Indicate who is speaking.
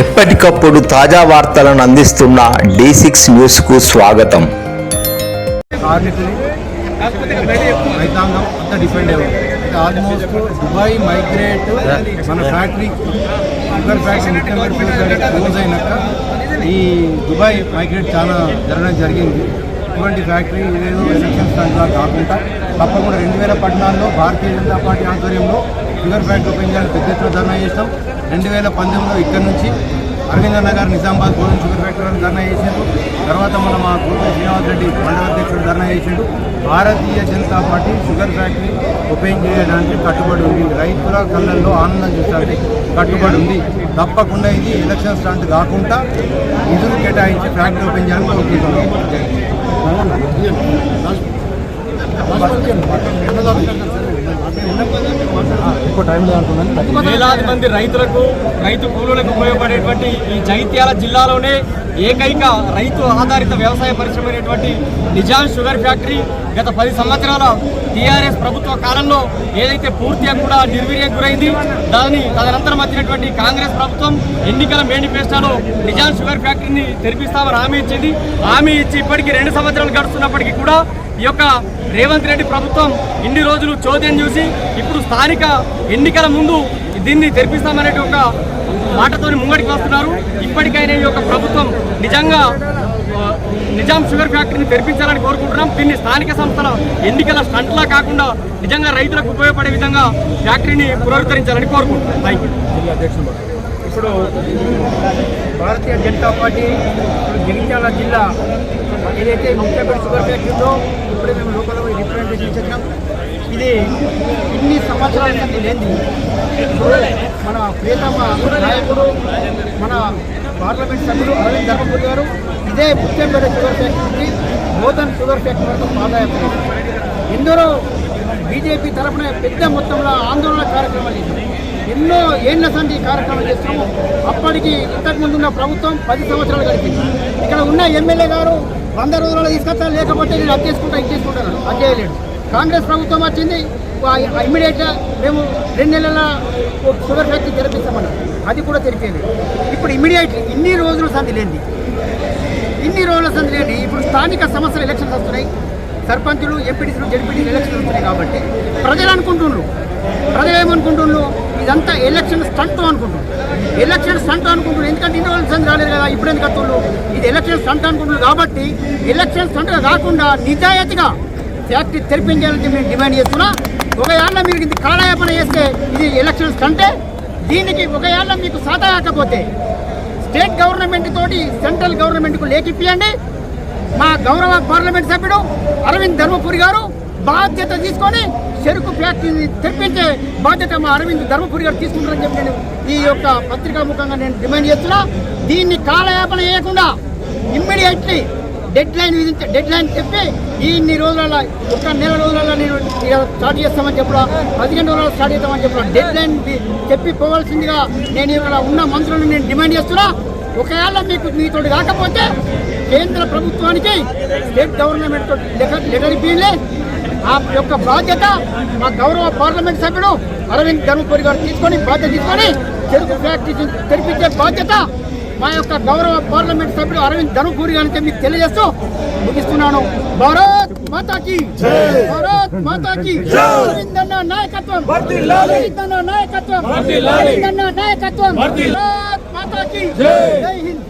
Speaker 1: ఎప్పటికప్పుడు తాజా వార్తలను అందిస్తున్న డి సిక్స్ న్యూస్కు స్వాగతం.
Speaker 2: రైతాంగం అంతా డిపెండ్ అయ్యారు. ఆల్మోస్ట్ దుబాయ్ మైగ్రేట్ మన ఫ్యాక్టరీ షుగర్ ఫ్యాక్టరీ క్లోజ్ అయినాక ఈ దుబాయ్ మైగ్రేట్ చాలా జరగడం జరిగింది. ఇటువంటి ఫ్యాక్టరీ ఏదో ఎలక్షన్ కాకుండా తప్పకుండా రెండు వేల పద్నాలుగులో భారతీయ జనతా పార్టీ ఆధ్వర్యంలో షుగర్ ఫ్యాక్టరీ ఓపెన్ చేయాలని పెద్ద ఎత్తున ధర్నా చేస్తాం రెండు వేల పంతొమ్మిదిలో ఇక్కడ నుంచి అరవింద్ నగర్ నిజామాబాద్ గోధుమ షుగర్ ఫ్యాక్టరీ ధర్నా చేసిండు తర్వాత మన మా గోపి శ్రీనివాస్ రెడ్డి మండల అధ్యక్షుడు ధర్నా చేసిండు Bharatiya Janata party sugar factory open చేయడానికి కట్టుబడి ఉంది రైతుల కళ్ళల్లో ఆనందం చూడడానికి కట్టుబడి ఉంది తప్పకుండా ఇది ఎలక్షన్ స్టాంట్ కాకుండా నిధులు కేటాయించి ఫ్యాక్టరీ ఓపెన్ చేయాలని కోరుకుంటున్నాం
Speaker 3: వేలాది మంది రైతులకు రైతు కూలీలకు ఉపయోగపడేటువంటి ఈ జైత్యాల జిల్లాలోనే ఏకైక రైతు ఆధారిత వ్యవసాయ పరిశ్రమ అయినటువంటి నిజాం షుగర్ ఫ్యాక్టరీ గత పది సంవత్సరాల టీఆర్ఎస్ ప్రభుత్వ కాలంలో ఏదైతే పూర్తిగా కూడా నిర్వీర్యం గురైంది దాని తదనంతరం వచ్చినటువంటి కాంగ్రెస్ ప్రభుత్వం ఎన్నికల మేనిఫెస్టోలో నిజాం షుగర్ ఫ్యాక్టరీని తెరిపిస్తామని హామీ ఇచ్చింది. హామీ ఇచ్చి ఇప్పటికీ రెండు సంవత్సరాలు గడుస్తున్నప్పటికీ కూడా ఈ యొక్క రేవంత్ రెడ్డి ప్రభుత్వం ఇన్ని రోజులు చోద్యం చూసి ఇప్పుడు స్థానిక ఎన్నికల ముందు దీన్ని తెరిపిస్తామనే ఒక మాటతో ముంగడికి వస్తున్నారు. ఇప్పటికైనా ఈ యొక్క ప్రభుత్వం నిజంగా నిజాం షుగర్ ఫ్యాక్టరీని తెరిపించాలని కోరుకుంటున్నాం. దీన్ని స్థానిక సంస్థల ఎన్నికల స్టంట్లా కాకుండా నిజంగా రైతులకు ఉపయోగపడే విధంగా ఫ్యాక్టరీని పునరుద్ధరించాలని కోరుకుంటున్నాం. థ్యాంక్ యూ
Speaker 2: ఇప్పుడు భారతీయ జనతా పార్టీ జగిత్యాల జిల్లా ఏదైతే ముఖ్యమైన షుగర్ ఫ్యాక్టరీ ఉందో ఇప్పుడే మేము లోకల్ రిప్రజెంటేషన్ చేసినాం ఇది ఇన్ని సంవత్సరాల నుండి లేని మన ప్రియతమ నాయకుడు మన పార్లమెంట్ సభ్యులు అరవింద్ ధర్మపురి గారు ఇదే ముఖ్యమైన sugar factory Nutan sugar factory వరకు పాదయాత్ర ఎందరో బీజేపీ తరఫున పెద్ద మొత్తంలో ఆందోళన కార్యక్రమాలు చేశారు. ఎన్నో ఏళ్ళ సంధి ఈ కార్యక్రమం చేస్తున్నాము. అప్పటికి ఇంతకుముందు ఉన్న ప్రభుత్వం పది సంవత్సరాలు గడిపింది ఇక్కడ ఉన్న ఎమ్మెల్యే గారు వంద రోజులలో తీసుకొస్తా లేకపోతే నేను అది చేసుకుంటా ఇది చేసుకుంటాను అది చేయలేడు. కాంగ్రెస్ ప్రభుత్వం వచ్చింది ఇమ్మీడియట్గా మేము రెండు నెలల షుగర్ ఫ్యాక్టరీ తెరపిస్తామన్నారు. అది కూడా తెరిపేది ఇప్పుడు ఇమ్మీడియట్లీ ఇన్ని రోజులు సంధి లేనిది. ఇన్ని రోజుల సంధి లేని ఇప్పుడు స్థానిక సమస్యలు ఎలక్షన్స్ వస్తున్నాయి. సర్పంచులు ఎంపీటీసీలు జడ్పీటీసీలు ఎలక్షన్స్ వస్తున్నాయి కాబట్టి ప్రజలు అనుకుంటున్నారు. ప్రజలు ఏమనుకుంటున్నారు? ఇదంతా ఎలక్షన్ స్టంట్ అనుకుంటున్నారు. ఎలక్షన్ స్టంట్ అనుకుంటున్నారు. ఎందుకంటే ఇన్ని రోజులు రాలేదు కదా ఇప్పుడు ఎందుకు వస్తున్నారు ఇది ఎలక్షన్ స్టంట్ అనుకుంటున్నారు కాబట్టి ఎలక్షన్ స్టంట్ కాకుండా నిజాయితీగా ఫ్యాక్టరీ తెరిపించాలని మేము డిమాండ్ చేస్తున్నా. ఒకవేళ మీరు ఇది కాలయాపన చేస్తే ఇది ఎలక్షన్ స్టంటే. దీనికి ఒక మీకు సాత కాకపోతే స్టేట్ గవర్నమెంట్ తోటి సెంట్రల్ గవర్నమెంట్కు లేఖిప్పియండి మా గౌరవ పార్లమెంట్ సభ్యుడు అరవింద్ ధర్మపురి గారు బాధ్యత తీసుకొని చెరుకు ఫ్యాక్టరీని తెప్పించే బాధ్యత మా అరవింద్ ధర్మపురి గారు తీసుకుంటారని చెప్పి నేను ఈ యొక్క పత్రికా ముఖంగా నేను డిమాండ్ చేస్తున్నా. దీన్ని కాలయాపన చేయకుండా ఇమ్మీడియట్లీ డెడ్ లైన్ విధించే డెడ్ లైన్ చెప్పి ఈ ఇన్ని రోజులలో ఒక నెల రోజులలో నేను ఇక స్టార్ట్ చేస్తామని చెప్పడం పదిహేను రోజులలో స్టార్ట్ చేస్తామని చెప్పడం డెడ్ లైన్ చెప్పి పోవాల్సిందిగా నేను ఇక్కడ ఉన్న మంత్రులను నేను డిమాండ్ చేస్తున్నా. ఒకవేళ మీకు మీతో కాకపోతే కేంద్ర ప్రభుత్వానికి స్టేట్ గవర్నమెంట్ లెటర్ లెటర్ ఇప్పించలే ఆ యొక్క బాధ్యత మా గౌరవ పార్లమెంట్ సభ్యుడు అరవింద్ ధర్మపురి గారు తీసుకొని బాధ్యత తీసుకొని చెరుకు ఫ్యాక్టరీ తెరిపించే బాధ్యత మా యొక్క గౌరవ పార్లమెంట్ సభ్యుడు అరవింద్ ధనుపూరి గారికి మీకు తెలియజేస్తూ ముగిస్తున్నాను. భారత్ మాతాకి! భారత్ మాతాకి! అరవింద్ అన్న నాయకత్వం! అరవింద్ అన్న నాయకత్వం! అరవింద్ అన్న నాయకత్వం! భారత్ మాతాకి! జై హింద్!